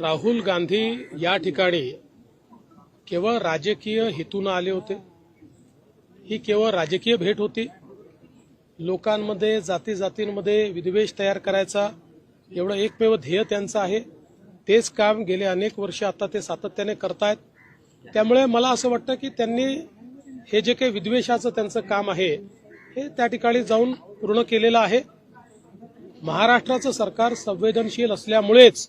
राहुल गांधी या ठिकाणी केवळ राजकीय हेतून आले होते. ही केवळ राजकीय भेट होती. लोकांमध्ये जाती जातींमध्ये विद्वेष तयार करायचा एवढं एकमेव ध्येय त्यांचं आहे. तेच काम गेले अनेक वर्ष आता ते सातत्याने करतायत. त्यामुळे मला असं वाटतं की त्यांनी हे जे काही विद्वेषाचं त्यांचं काम आहे हे त्या ठिकाणी जाऊन पूर्ण केलेलं आहे. महाराष्ट्राचं सरकार संवेदनशील असल्यामुळेच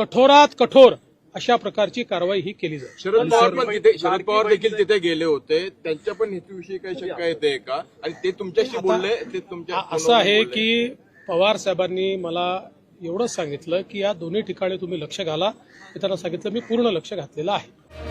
कठोरात कठोर अशा प्रकारची कारवाई ही केली जाईल. शरद पवार पण तिथे शरद पवार देखील तिथे गेले होते. त्यांच्या पण हेतूविषयी काही शंका येते का? आणि ते तुमच्याशी बोलले ते तुमच्या असं आहे की पवार साहेबांनी मला एवढंच सांगितलं की या दोन्ही ठिकाणी तुम्ही लक्ष घाला. मी त्यांना सांगितलं मी पूर्ण लक्ष घातलेलं आहे.